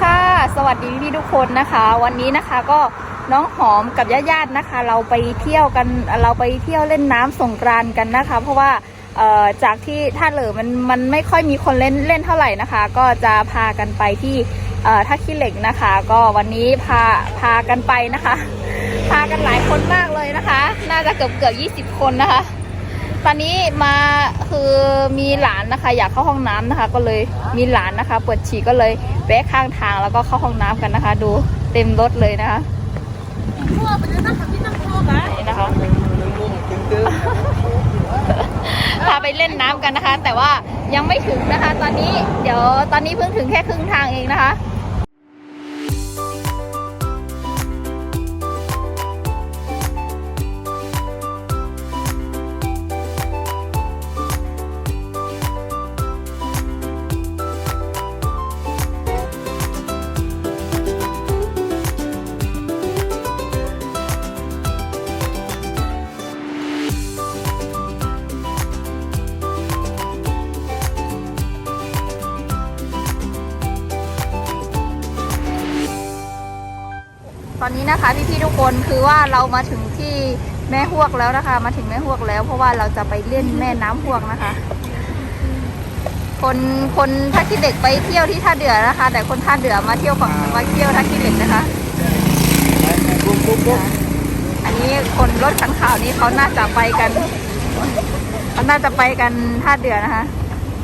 ค่ะ สวัสดีพี่ๆทุกคนนะคะ วันนี้นะคะก็น้องหอมกับญาติๆนะคะ เราไปเที่ยวกันเราไปเที่ยวเล่นน้ำสงกรานกันนะคะ เพราะว่าจากที่ท่าเหลือมันมันไม่ค่อยมีคนเล่นเล่นเท่าไหร่นะคะ ก็จะพากันไปที่ท่าขี้เหล็กนะคะ ก็วันนี้พาพากันไปนะคะ พากันหลายคนมากเลยนะคะ น่าจะเกือบเกือบยี่สิบคนนะคะ ตอนนี้มาคือมีหลานนะคะ อยากเข้าห้องน้ำนะคะ ก็เลยมีหลานนะคะปวดฉี่ก็เลยแวะข้างทางแล้วก็เข้าห้องน้ำกันนะคะ ดูเต็มรถเลยนะคะนี่นะคะพาไปเล่นน้ำกันนะคะ แต่ว่ายังไม่ถึงนะคะ ตอนนี้เดี๋ยวตอนนี้เพิ่งถึงแค่ครึ่งทางเองนะคะ นนี้นะคะพี่ๆทุกคนคือว่าเรามาถึงที่แม่ฮวกแล้วนะคะ มาถึงแม่ฮวกแล้ว เพราะว่าเราจะไปเล่นแม่น้ำฮวกนะคะ คนคนท่าขี้เหล็กไปเที่ยวที่ท่าเดือนะคะ แต่คนท่าเดือมาเที่ยวฝั่งมาเที่ยวท่าขี้เหล็กนะคะอันนี้คนรถคันขาวนี้เขาน่าจะไปกันเขาน่าจะไปกันท่าเดือนะคะ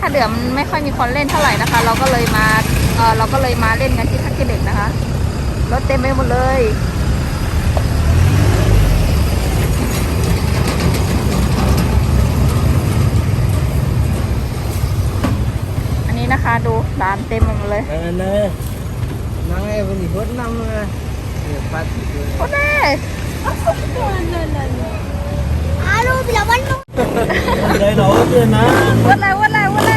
ท่าเดือมันไม่ค่อยมีคนเล่นเท่าไหร่นะคะ เราก็เลยมาเออเราก็เลยมาเล่นกันที่ท่าขี้เหล็กนะคะ รถเต็มไปหมดเลย อันนี้นะคะดูร้านเต็มไปหมดเลย Nè nè Nắng em vẫn thì hốt năm Phát โอ้แน่ Đây đó chưa nè วัดอะไรวัดอะไรวัดอะไร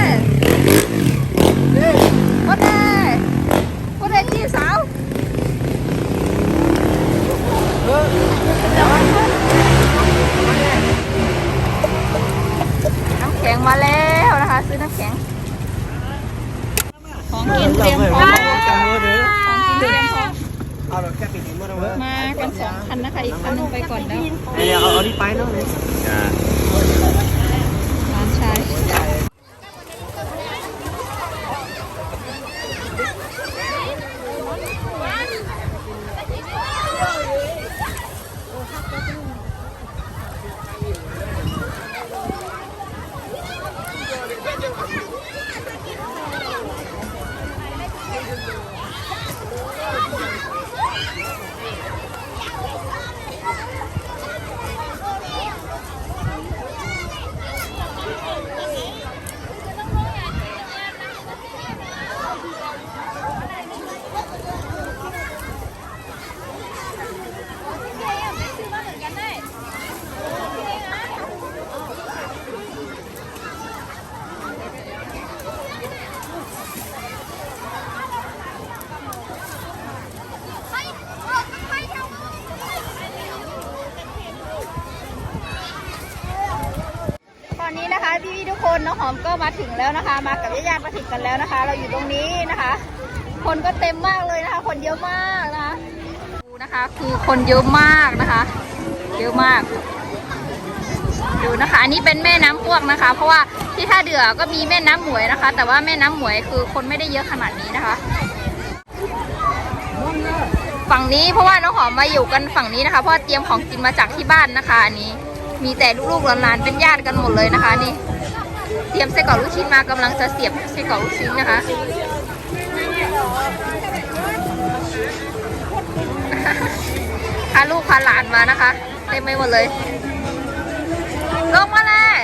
เตรียมพร้อมของกินเตรียมพร้อม Ao được chắc thì mất đâu มากันสองคันนะคะอีกคันหนึงไปก่อนแล้ว Đây ao ao đi bay nó này ร้าน พี่ๆทุกคนน้องหอมก็มาถึงแล้วนะคะ มากับญาติๆมาถึงกันแล้วนะคะ เราอยู่ตรงนี้นะคะ คนก็เต็มมากเลยนะคะ คนเยอะมากนะคะดูนะคะคือคนเยอะมากนะคะ เยอะมาก ดูนะคะ อันนี้เป็นแม่น้ำพวกนะคะ เพราะว่าที่ท่าเดือก็มีแม่น้ำหมวยนะคะ แต่ว่าแม่น้ำหมวยคือคนไม่ได้เยอะขนาดนี้นะคะฝั่งนี้เพราะว่าน้องหอมมาอยู่กันฝั่งนี้นะคะ เพราะว่าเตรียมของกินมาจากที่บ้านนะคะอันนี้มีแต่ลูกๆหลานๆเป็นญาติกันหมดเลยนะคะนี่ เตรียมไส้กรอกลูกชิ้นมากำลังจะเสียบไส้กรอกลูกชิ้นนะคะ พาลูกพาหลานมานะคะเต็มไปหมดเลย ลงมาเลย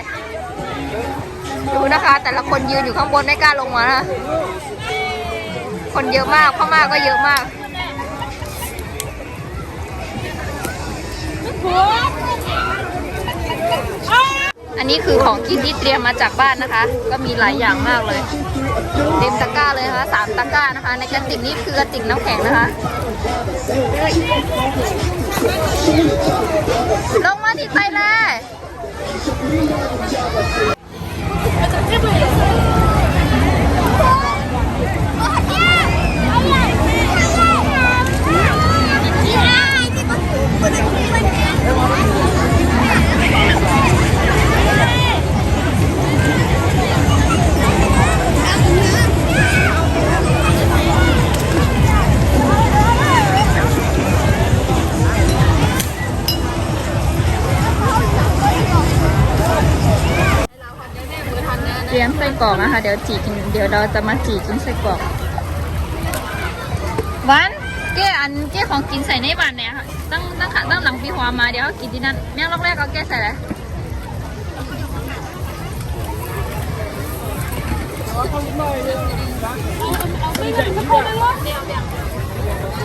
ดูนะคะ แต่ละคนยืนอยู่ข้างบนไม่กล้าลงมานะคนเยอะมากพ่อมากก็เยอะมากอั นนี้คือของกินที่เตรียมมาจากบ้านนะคะ ก็มีหลายอย่างมากเลยเต็มตะกร้าเลยนะคะสามตะกร้านะคะ ในกระติกนี่คือกระติกน้ำแข็งนะคะ ลงมาที่ไปเลย กรอกนะคะ เดี๋ยวจีกินเดี๋ยวเราจะมาจีกินไส้กรอกวันเก้อันเก้ของกินใส่ในบ้านเนี่ยค่ะตั้งตั้งขาตั้งหลังปีหัวมาเดี๋ยวกินที่นั่นแม่งรอบแรกก็แก้ใส่เลย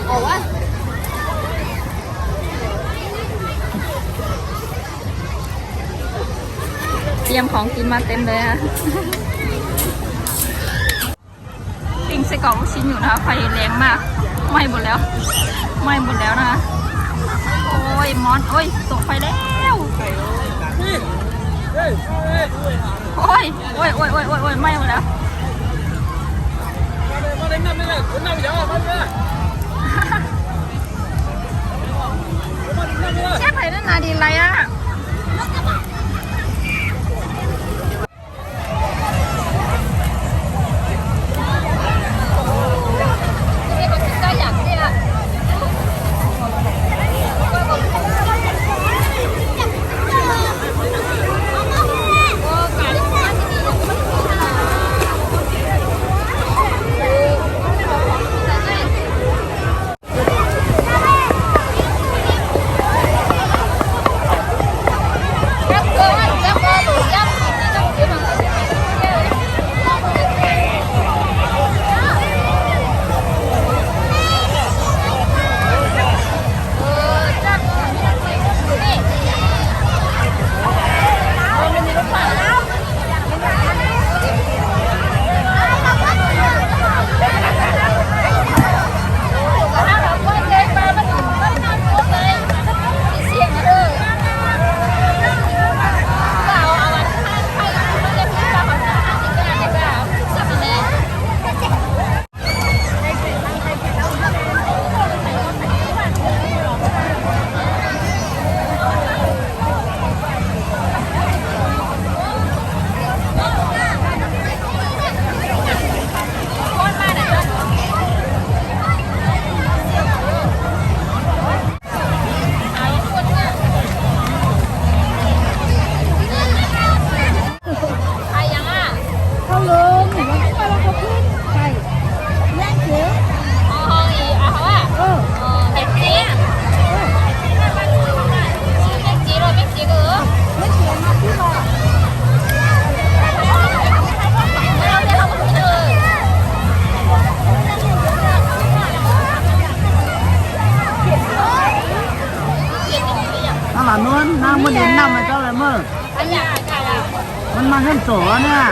โอ้วะเตรียมของกินมาเต็มเลยค่ะ ปิ้ง ไส้กรอกลูกชิ้นอยู่นะคะไฟแรงมากไหม้หมดแล้วไหม้หมดแล้วนะคะโอ้ยมอนโอ้ยตกไฟแล้วโอ้ยโอ้ยโอ้ยโอ้ยโอ้ยโอ้ยไหม้หมดแล้วแค่ไผ่นั่นนาดีไรอะ นู้นน้ำมันเด่นน้ำมันเจ้าเลยเมื่ออันอยากใครอะมันมาขึ้นโสเนี่ย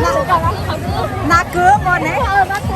Na, na, na, na,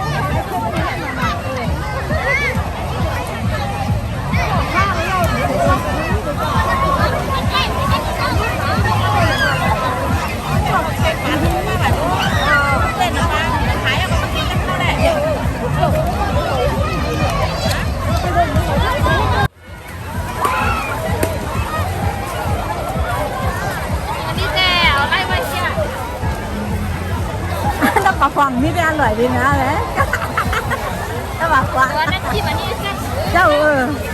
ร่อยดีนะแหละน้ำปลาฟองตัวนั้นที่มันนี่แซ่บเจ้าเออเ